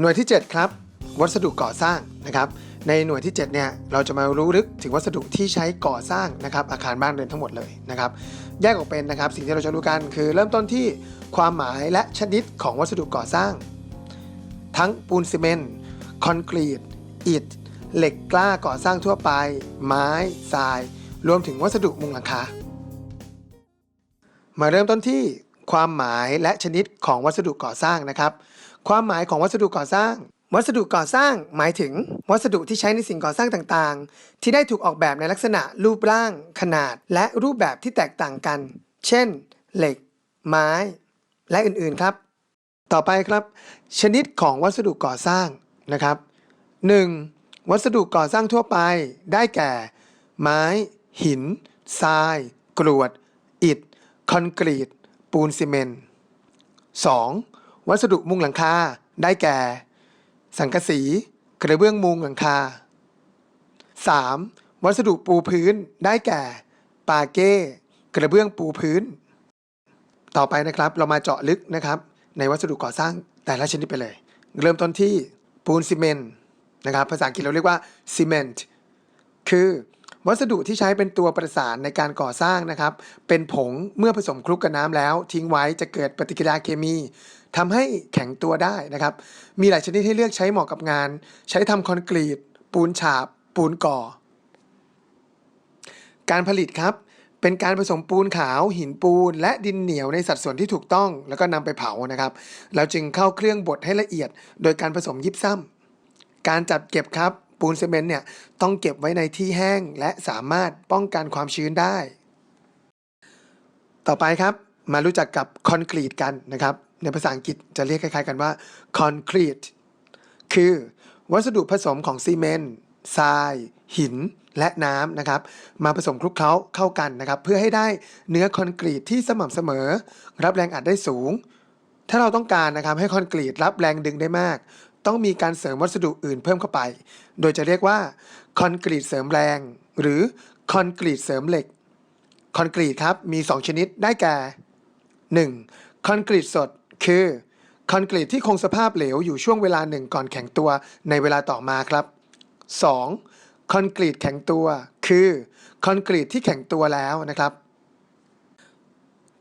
หน่วยที่ 7 ครับ วัสดุก่อสร้างนะครับ ในหน่วยที่ 7 เนี่ย เราจะมารู้ลึกถึงวัสดุที่ใช้ก่อสร้างนะครับอาคารบ้านเรือนทั้งหมดเลยนะครับ แยกออกเป็นนะครับ สิ่งที่เราจะรู้กันคือเริ่มต้นที่ความหมายและชนิดของวัสดุก่อสร้าง ทั้งปูนซีเมนต์คอนกรีตอิฐเหล็กกล้าก่อสร้างทั่วไป ไม้ทราย รวมถึงวัสดุมุงหลังคา มาเริ่มต้นที่ความหมายและชนิดของวัสดุก่อสร้างนะครับ ความหมายของวัสดุก่อสร้าง วัสดุก่อสร้างหมายถึง วัสดุที่ใช้ในสิ่งก่อสร้างต่างๆ ที่ได้ถูกออกแบบในลักษณะรูปร่าง ขนาด และรูปแบบที่แตกต่างกัน เช่น เหล็ก ไม้ และอื่นๆครับ ต่อไปครับ ชนิดของวัสดุก่อสร้างนะครับ 1. วัสดุก่อสร้างทั่วไป ได้แก่ ไม้ หิน ทราย กรวด อิฐ คอนกรีต ปูนซีเมนต์ 2. วัสดุมุงหลังคาได้แก่ สังกะสีกระเบื้องมุงหลังคา 3. วัสดุปูพื้นได้แก่ ปาเก้กระเบื้องปูพื้น ต่อไปนะครับเรามาเจาะลึกนะครับ ในวัสดุก่อสร้างแต่ละชนิดไปเลย เริ่มต้นที่ปูนซีเมนต์นะครับภาษาอังกฤษเราเรียกว่าซีเมนต์คือวัสดุที่ใช้เป็นตัวประสานในการก่อสร้างนะครับ เป็นผงเมื่อผสมคลุกกับน้ำแล้ว ทิ้งไว้จะเกิดปฏิกิริยาเคมี ทำให้แข็งตัวได้นะครับ มีหลายชนิดให้เลือกใช้เหมาะกับงาน ใช้ทำคอนกรีต ปูนฉาบ ปูนก่อ การผลิตครับ เป็นการผสมปูนขาว หินปูน และดินเหนียวในสัดส่วนที่ถูกต้อง แล้วก็นำไปเผานะครับแล้วจึงเข้าเครื่องบดให้ละเอียด โดยการผสมยิบซ้ำการจัดเก็บครับ ปูนซีเมนต์เนี่ยต้องเก็บไว้ในที่แห้ง และสามารถป้องกันความชื้นได้ ต่อไปครับ มารู้จักกับคอนกรีตกันนะครับ ในภาษาอังกฤษจะเรียกคล้ายๆกันว่าคอนกรีตคือวัสดุผสมของซีเมนต์ทราย หินและน้ำนะครับ มาผสมคลุกเคล้าเข้ากันนะครับ เพื่อให้ได้เนื้อคอนกรีตที่สม่ำเสมอ รับแรงอัดได้สูง ถ้าเราต้องการนะครับให้คอนกรีตรับแรงดึงได้มาก ต้องมีการเสริมวัสดุอื่นเพิ่มเข้าไป โดยจะเรียกว่าคอนกรีตเสริมแรง หรือคอนกรีตเสริมเหล็กคอนกรีตครับมี 2 ชนิดได้แก่ 1. คอนกรีตสด คือคอนกรีตที่คงสภาพเหลวอยู่ช่วงเวลาหนึ่งก่อนแข็งตัวในเวลาต่อมาครับ 2. คอนกรีตแข็งตัว คือคอนกรีตที่แข็งตัวแล้วนะครับ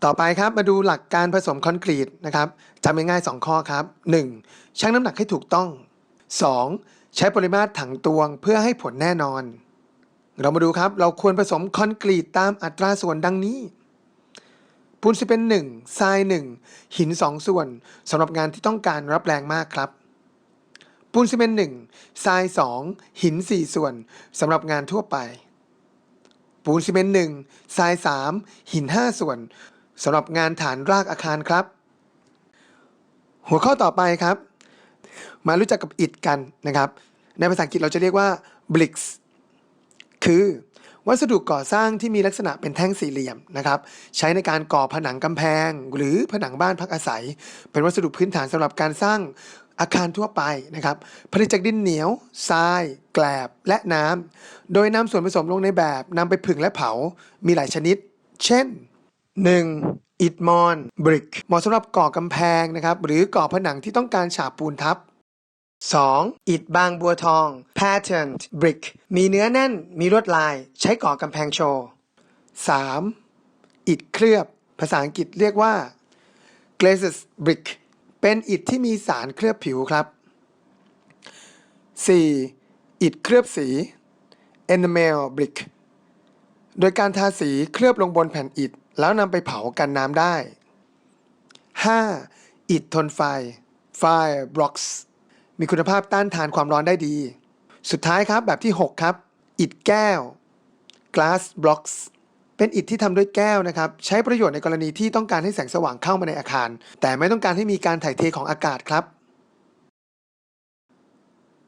ต่อไปครับมาดูหลักการผสมคอนกรีตนะครับจำง่ายๆ2ข้อครับ 1. ชั่งน้ำหนักให้ถูกต้อง 2. ใช้ปริมาตรถังตวงเพื่อให้ผลแน่นอน เรามาดูครับ เราควรผสมคอนกรีตตามอัตราส่วนดังนี้ ปูนซีเป็นหนึ่งทรายหนึ่งหินสองส่วนสำหรับงานที่ต้องการรับแรงมากครับ ปูนซีเมนต์หนึ่งทรายสองหินสี่ส่วนสำหรับงานทั่วไป ปูนซีเมนต์หนึ่งทรายสามหินห้าส่วนสำหรับงานฐานรากอาคารครับ หัวข้อต่อไปครับ มารู้จักกับอิฐกันนะครับ ในภาษาอังกฤษเราจะเรียกว่า bricks คือ วัสดุก่อสร้างที่มีลักษณะเป็นแท่งสี่เหลี่ยมนะครับ ใช้ในการก่อผนังกำแพง หรือผนังบ้านพักอาศัย เป็นวัสดุพื้นฐานสำหรับการสร้างอาคารทั่วไปนะครับ ผลิตจากดินเหนียวทราย แกลบและน้ำโดยนำส่วนผสมลงในแบบนำไปผึ่งและเผา มีหลายชนิด เช่น 1. อิฐมอนบริกเหมาะสำหรับก่อกำแพงนะครับ หรือก่อผนังที่ต้องการฉาบปูนทับ 2. อิฐบางบัวทอง patterned brick มีเนื้อแน่น มีลวดลาย ใช้ก่อกำแพงโชว์ 3. อิฐเคลือบ ภาษาอังกฤษเรียกว่า glazed brick เป็นอิฐที่มีสารเคลือบผิวครับ 4. อิฐเคลือบสี enamel brick โดยการทาสีเคลือบลงบนแผ่นอิฐ แล้วนำไปเผากันน้ำได้ 5. อิฐทนไฟ fire blocks มีคุณภาพต้านทานความร้อนได้ดี สุดท้ายครับแบบที่ 6 ครับอิฐแก้ว glass blocks เป็นอิฐที่ทำด้วยแก้วนะครับ ใช้ประโยชน์ในกรณีที่ต้องการให้แสงสว่างเข้ามาในอาคาร แต่ไม่ต้องการให้มีการถ่ายเทของอากาศครับ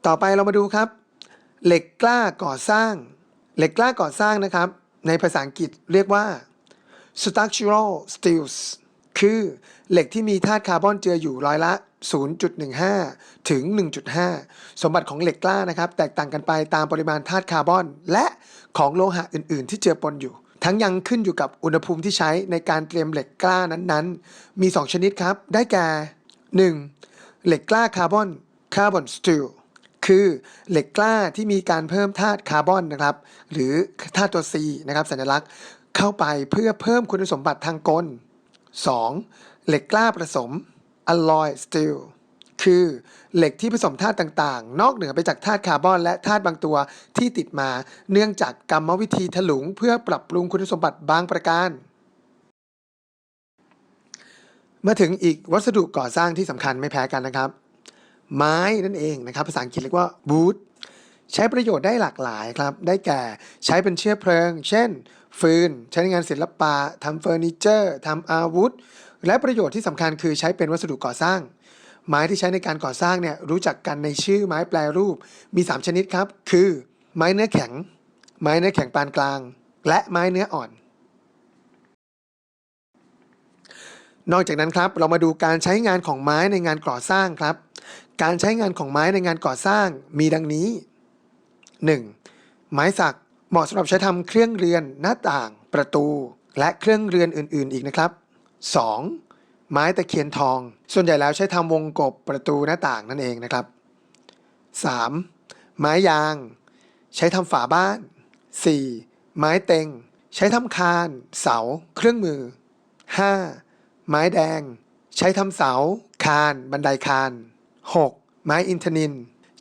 ต่อไปเรามาดูครับ เหล็กกล้าก่อสร้าง เหล็กกล้าก่อสร้างนะครับ ในภาษาอังกฤษเรียกว่า structural steels คือเหล็กที่มีธาตุคาร์บอนเจืออยู่ร้อยละ 0.15 ถึง 1.5 สมบัติของเหล็กกล้านะครับ แตกต่างกันไปตามปริมาณธาตุคาร์บอน และของโลหะอื่น ๆ ที่เจือปนอยู่ ทั้งยังขึ้นอยู่กับอุณหภูมิที่ใช้ในการเตรียมเหล็กกล้านั้นๆ มี 2 ชนิดครับ ได้แก่ 1. เหล็กกล้าคาร์บอน carbon steel คือเหล็กกล้าที่มีการเพิ่มธาตุคาร์บอนนะครับ หรือธาตุตัว C นะครับสัญลักษณ์เข้าไปเพื่อเพิ่มคุณสมบัติทางกล 2. เหล็กกล้าผสม alloy steel คือเหล็กที่ผสมธาตุต่างๆ นอกเหนือไปจากธาตุคาร์บอนและธาตุบางตัวที่ติดมา เนื่องจากกรรมวิธีถลุงเพื่อปรับปรุงคุณสมบัติบางประการ มาถึงอีกวัสดุก่อสร้างที่สำคัญไม่แพ้กันนะครับ ไม้นั่นเองนะครับ ภาษาอังกฤษเรียกว่า wood ใช้ประโยชน์ได้หลากหลายครับ ได้แก่ใช้เป็นเชื้อเพลิง เช่น ฟืน ใช้ในงานศิลปะทำเฟอร์นิเจอร์ทำอาวุธ และประโยชน์ที่สำคัญคือใช้เป็นวัสดุก่อสร้าง ไม้ที่ใช้ในการก่อสร้างเนี่ยรู้จักกันในชื่อไม้แปรรูป มี 3 ชนิดครับ คือ ไม้เนื้อแข็ง ไม้เนื้อแข็งปานกลาง และไม้เนื้ออ่อนนอกจากนั้นครับเรามาดูการใช้งานของไม้ในงานก่อสร้างครับ การใช้งานของไม้ในงานก่อสร้างมีดังนี้ 1. ไม้สักเหมาะสำหรับใช้ทำเครื่องเรือนหน้าต่าง ประตู และเครื่องเรือนอื่น ๆ อีกนะครับ 2. ไม้ตะเคียนทอง ส่วนใหญ่แล้วใช้ทำวงกบประตูหน้าต่างนั่นเองนะครับ 3. ไม้ยาง ใช้ทำฝาบ้าน 4. ไม้เต็ง ใช้ทำคาน เสา เครื่องมือ 5. ไม้แดง ใช้ทำเสา คาน บันไดคาน 6. ไม้อินทนิน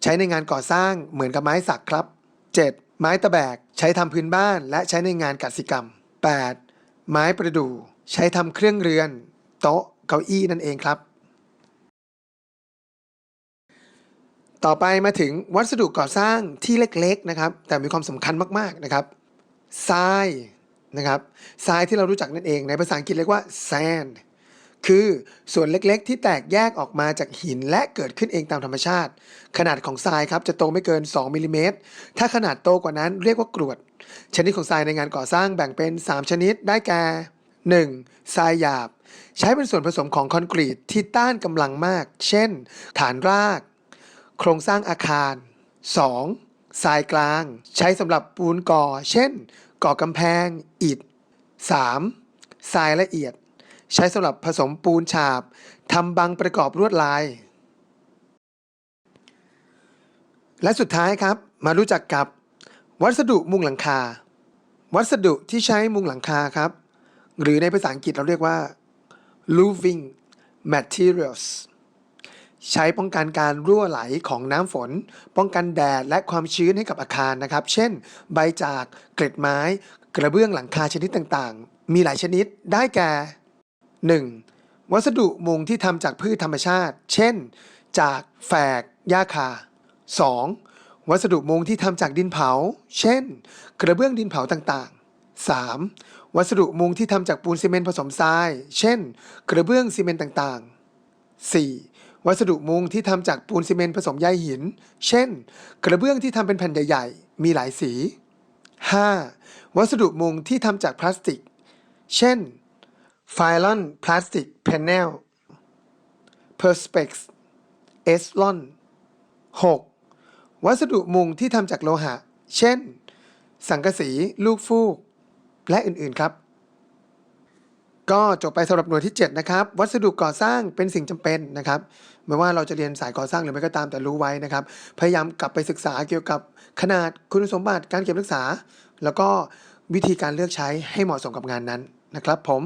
ใช้ในงานก่อสร้างเหมือนกับไม้สักครับ 7. ไม้ตะแบก ใช้ทำพื้นบ้าน และใช้ในงานกสิกรรม 8. ไม้ประดู่ ใช้ทำเครื่องเรือน โต๊ะ เก้าอี้นั่นเองครับ ต่อไปมาถึงวัสดุก่อสร้างที่เล็กๆนะครับ แต่มีความสำคัญมากๆนะครับทรายนะครับทรายที่เรารู้จักนั่นเอง ในภาษาอังกฤษเรียกว่า sand คือส่วนเล็กๆ ที่แตกแยกออกมาจากหินและเกิดขึ้นเองตามธรรมชาติ ขนาดของทรายครับจะโตไม่เกิน 2มิลลิเมตรถ้าขนาดโตกว่านั้นเรียกว่ากรวด ชนิดของทรายในงานก่อสร้างแบ่งเป็น 3 ชนิดได้แก่ 1. ทรายหยาบ ใช้เป็นส่วนผสมของคอนกรีตที่ต้านกำลังมาก เช่น ฐานราก โครงสร้างอาคาร 2. ทรายกลาง ใช้สำหรับปูนก่อ เช่น ก่อกำแพง อิฐ 3. ทรายละเอียด ใช้สำหรับผสมปูนฉาบทำบังประกอบลวดลาย และสุดท้ายครับมารู้จักกับ วัสดุมุงหลังคา วัสดุที่ใช้มุงหลังคาครับ หรือในภาษาอังกฤษเราเรียกว่า roofing materials ใช้ป้องกันการรั่วไหลของน้ำฝน ป้องกันแดดและความชื้นให้กับอาคารนะครับ เช่น ใบจาก เกล็ดไม้ กระเบื้องหลังคาชนิดต่างๆ มีหลายชนิดได้แก่ 1. วัสดุมุงที่ทำจากพืชธรรมชาติ เช่น จากแฝกหญ้าคา 2. วัสดุมุงที่ทำจากดินเผา เช่น กระเบื้องดินเผาต่างๆ 3. วัสดุมุงที่ทำจากปูนซีเมนต์ผสมทราย เช่น กระเบื้องซีเมนต์ต่างๆ 4. วัสดุมุงที่ทำจากปูนซีเมนต์ผสมใยหิน เช่น กระเบื้องที่ทำเป็นแผ่นใหญ่ๆ มีหลายสี 5. วัสดุมุงที่ทำจากพลาสติก เช่น ไฟลอนพลาสติกแผ่นแนล Perspex เอสลอน 6. วัสดุมุงที่ทำจากโลหะ เช่น สังกะสี ลูกฟูก และอื่นๆครับ ก็จบไปสำหรับหน่วยที่ 7 นะครับ วัสดุก่อสร้างเป็นสิ่งจำเป็นนะครับ ไม่ว่าเราจะเรียนสายก่อสร้างหรือไม่ก็ตามแต่รู้ไว้นะครับ พยายามกลับไปศึกษาเกี่ยวกับขนาดคุณสมบัติการเก็บรักษา แล้วก็วิธีการเลือกใช้ให้เหมาะสมกับงานนั้นนะครับผม